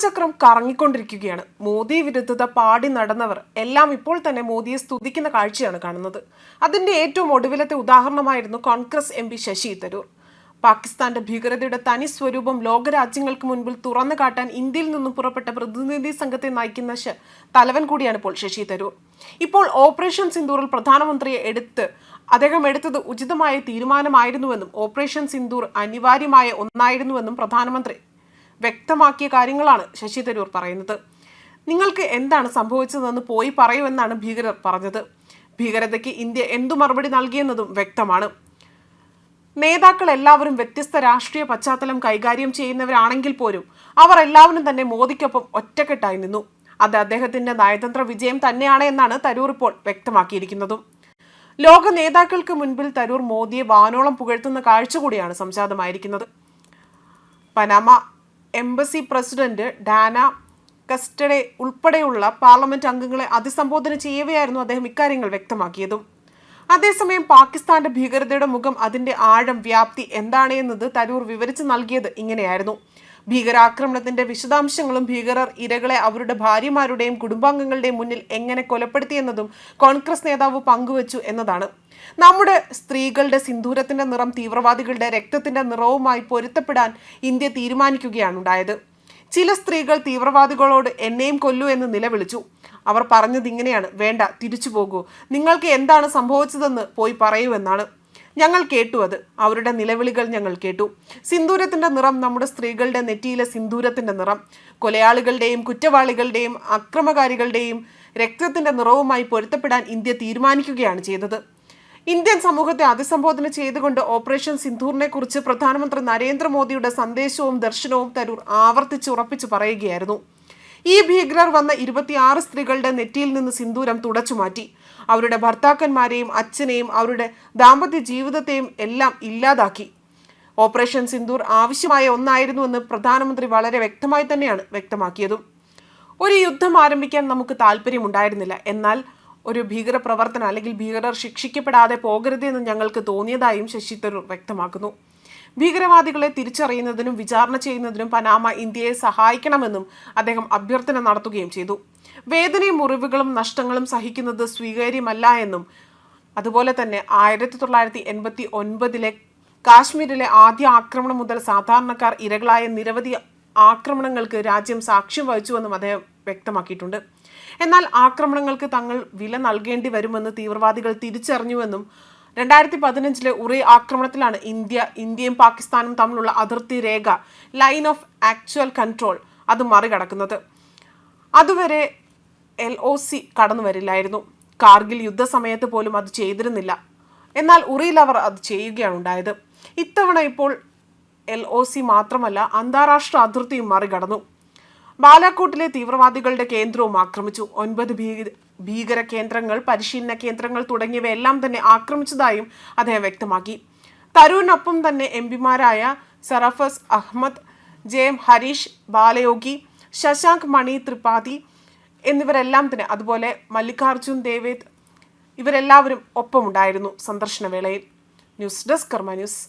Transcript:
കാലചക്രം കറങ്ങിക്കൊണ്ടിരിക്കുകയാണ്. മോദി വിരുദ്ധത പാടി നടന്നവർ എല്ലാം ഇപ്പോൾ തന്നെ മോദിയെ സ്തുതിക്കുന്ന കാഴ്ചയാണ് കാണുന്നത്. അതിന്റെ ഏറ്റവും ഒടുവിലത്തെ ഉദാഹരണമായിരുന്നു കോൺഗ്രസ് എം പി ശശി തരൂർ. പാകിസ്ഥാന്റെ ഭീകരതയുടെ തനി സ്വരൂപം ലോകരാജ്യങ്ങൾക്ക് മുൻപിൽ തുറന്നു കാട്ടാൻ ഇന്ത്യയിൽ നിന്നും പുറപ്പെട്ട പ്രതിനിധി സംഘത്തെ നയിക്കുന്ന തലവൻ കൂടിയാണ് ഇപ്പോൾ ശശി തരൂർ. ഇപ്പോൾ ഓപ്പറേഷൻ സിന്ദൂറിൽ പ്രധാനമന്ത്രിയെ എടുത്ത് അദ്ദേഹം എടുത്തത് ഉചിതമായ തീരുമാനമായിരുന്നുവെന്നും ഓപ്പറേഷൻ സിന്ദൂർ അനിവാര്യമായ ഒന്നായിരുന്നുവെന്നും പ്രധാനമന്ത്രി വ്യക്തമാക്കിയ കാര്യങ്ങളാണ് ശശി തരൂർ പറയുന്നത്. നിങ്ങൾക്ക് എന്താണ് സംഭവിച്ചതെന്ന് പോയി പറയുമെന്നാണ് ഭീകരർ പറഞ്ഞത്. ഭീകരതയ്ക്ക് ഇന്ത്യ എന്തു മറുപടി നൽകിയെന്നതും വ്യക്തമാണ്. നേതാക്കൾ എല്ലാവരും വ്യത്യസ്ത രാഷ്ട്രീയ പശ്ചാത്തലം കൈകാര്യം ചെയ്യുന്നവരാണെങ്കിൽ പോലും അവർ എല്ലാവരും തന്നെ മോദിക്കൊപ്പം ഒറ്റക്കെട്ടായി നിന്നു. അത് അദ്ദേഹത്തിന്റെ നയതന്ത്ര വിജയം തന്നെയാണ് എന്നാണ് തരൂർ ഇപ്പോൾ വ്യക്തമാക്കിയിരിക്കുന്നതും. ലോക നേതാക്കൾക്ക് മുൻപിൽ തരൂർ മോദിയെ വാനോളം പുകഴ്ത്തുന്ന കാഴ്ച കൂടിയാണ് സംജാതമായിരിക്കുന്നത് Panama embassy president Dana Castaneda ഉൾപ്പെടെയുള്ള പാർലമെന്റ് അംഗങ്ങളെ അഭിസംബോധന ചെയ്യവെയായിരുന്നു അദ്ദേഹം ഇക്കാര്യങ്ങൾ വ്യക്തമാക്കിയതും. അതേസമയം പാകിസ്ഥാന്റെ ഭീകരതയുടെ മുഖം അതിന്റെ ആഴം വ്യാപ്തി എന്താണ് എന്നത് തരൂർ വിവരിച്ചു നൽകിയത് ഇങ്ങനെയായിരുന്നു. ഭീകരാക്രമണത്തിന്റെ വിശദാംശങ്ങളും ഭീകരർ ഇരകളെ അവരുടെ ഭാര്യമാരുടെയും കുടുംബാംഗങ്ങളുടെയും മുന്നിൽ എങ്ങനെ കൊലപ്പെടുത്തിയെന്നതും കോൺഗ്രസ് നേതാവ് പങ്കുവച്ചു എന്നതാണ്. നമ്മുടെ സ്ത്രീകളുടെ സിന്ദൂരത്തിന്റെ നിറം തീവ്രവാദികളുടെ രക്തത്തിന്റെ നിറവുമായി പൊരുത്തപ്പെടാൻ ഇന്ത്യ തീരുമാനിക്കുകയാണ് ഉണ്ടായത്. ചില സ്ത്രീകൾ തീവ്രവാദികളോട് എന്നെയും കൊല്ലൂ എന്ന് നിലവിളിച്ചു. അവർ പറഞ്ഞത് ഇങ്ങനെയാണ് വേണ്ട തിരിച്ചു പോകൂ. നിങ്ങൾക്ക് എന്താണ് സംഭവിച്ചതെന്ന് പോയി പറയൂ എന്നാണ് ഞങ്ങൾ കേട്ടു അത്. അവരുടെ നിലവിളികൾ ഞങ്ങൾ കേട്ടു. സിന്ദൂരത്തിന്റെ നിറം നമ്മുടെ സ്ത്രീകളുടെ നെറ്റിയിലെ സിന്ദൂരത്തിന്റെ നിറം. കൊലയാളികളുടെയും കുറ്റവാളികളുടെയും അക്രമകാരികളുടെയും രക്തത്തിന്റെ നിറവുമായി പൊരുത്തപ്പെടാൻ ഇന്ത്യ തീരുമാനിക്കുകയാണ് ചെയ്തത്. ഇന്ത്യൻ സമൂഹത്തെ അഭിസംബോധന ചെയ്തുകൊണ്ട് ഓപ്പറേഷൻ സിന്ധൂറിനെ കുറിച്ച് പ്രധാനമന്ത്രി നരേന്ദ്രമോദിയുടെ സന്ദേശവും ദർശനവും തരൂർ ആവർത്തിച്ച് ഉറപ്പിച്ചു പറയുകയായിരുന്നു. ഈ ഭീകരർ വന്ന ഇരുപത്തിയാറ് സ്ത്രീകളുടെ നെറ്റിയിൽ നിന്ന് സിന്ദൂരം തുടച്ചു മാറ്റി. അവരുടെ ഭർത്താക്കന്മാരെയും അച്ഛനെയും അവരുടെ ദാമ്പത്യ ജീവിതത്തെയും എല്ലാം ഇല്ലാതാക്കി. ഓപ്പറേഷൻ സിന്ദൂർ ആവശ്യമായ ഒന്നായിരുന്നുവെന്ന് പ്രധാനമന്ത്രി വളരെ വ്യക്തമായി തന്നെയാണ് വ്യക്തമാക്കിയതും. ഒരു യുദ്ധം ആരംഭിക്കാൻ നമുക്ക് താല്പര്യമുണ്ടായിരുന്നില്ല. എന്നാൽ ഒരു ഭീകര പ്രവർത്തനം അല്ലെങ്കിൽ ഭീകരർ ശിക്ഷിക്കപ്പെടാതെ പോകരുതെന്ന് ഞങ്ങൾക്ക് തോന്നിയതായും ശശി തരൂർ വ്യക്തമാക്കുന്നു. ഭീകരവാദികളെ തിരിച്ചറിയുന്നതിനും വിചാരണ ചെയ്യുന്നതിനും പനാമ ഇന്ത്യയെ സഹായിക്കണമെന്നും അദ്ദേഹം അഭ്യർത്ഥന നടത്തുകയും ചെയ്തു. വേദനയും മുറിവുകളും നഷ്ടങ്ങളും സഹിക്കുന്നത് സ്വീകാര്യമല്ല എന്നും അതുപോലെ തന്നെ ആയിരത്തി തൊള്ളായിരത്തി എൺപത്തി ഒൻപതിലെ കാശ്മീരിലെ ആദ്യ ആക്രമണം മുതൽ സാധാരണക്കാർ ഇരകളായ നിരവധി ആക്രമണങ്ങൾക്ക് രാജ്യം സാക്ഷ്യം വഹിച്ചുവെന്നും അദ്ദേഹം വ്യക്തമാക്കിയിട്ടുണ്ട്. എന്നാൽ ആക്രമണങ്ങൾക്ക് തങ്ങൾ വില നൽകേണ്ടി വരുമെന്ന് തീവ്രവാദികൾ തിരിച്ചറിഞ്ഞുവെന്നും രണ്ടായിരത്തി പതിനഞ്ചിലെ ഉറി ആക്രമണത്തിലാണ് ഇന്ത്യ ഇന്ത്യയും പാകിസ്ഥാനും തമ്മിലുള്ള അതിർത്തി രേഖ ലൈൻ ഓഫ് ആക്ച്വൽ കൺട്രോൾ അത് മറികടക്കുന്നത്. അതുവരെ എൽ ഒ സി കടന്നു വരില്ലായിരുന്നു. കാർഗിൽ യുദ്ധസമയത്ത് പോലും അത് ചെയ്തിരുന്നില്ല. എന്നാൽ ഉറിയിൽ അവർ അത് ചെയ്യുകയാണ് ഉണ്ടായത്. ഇത്തവണ ഇപ്പോൾ എൽ ഒ സി മാത്രമല്ല അന്താരാഷ്ട്ര അതിർത്തിയും മറികടന്നു. ബാലാക്കോട്ടിലെ തീവ്രവാദികളുടെ കേന്ദ്രവും ആക്രമിച്ചു. ഒൻപത് ഭീക ഭീകര കേന്ദ്രങ്ങൾ പരിശീലന കേന്ദ്രങ്ങൾ തുടങ്ങിയവയെല്ലാം തന്നെ ആക്രമിച്ചതായും അദ്ദേഹം വ്യക്തമാക്കി. തരൂരിനൊപ്പം തന്നെ എം പിമാരായ സറഫസ് അഹമ്മദ് ജെ എം ഹരീഷ് ബാലയോഗി ശശാങ്ക് മണി ത്രിപാഠി എന്നിവരെല്ലാം തന്നെ അതുപോലെ മല്ലികാർജുൻ ദേവേദ് ഇവരെല്ലാവരും ഒപ്പമുണ്ടായിരുന്നു സന്ദർശന വേളയിൽ ന്യൂസ് ഡെസ്ക് കർമ്മ ന്യൂസ്.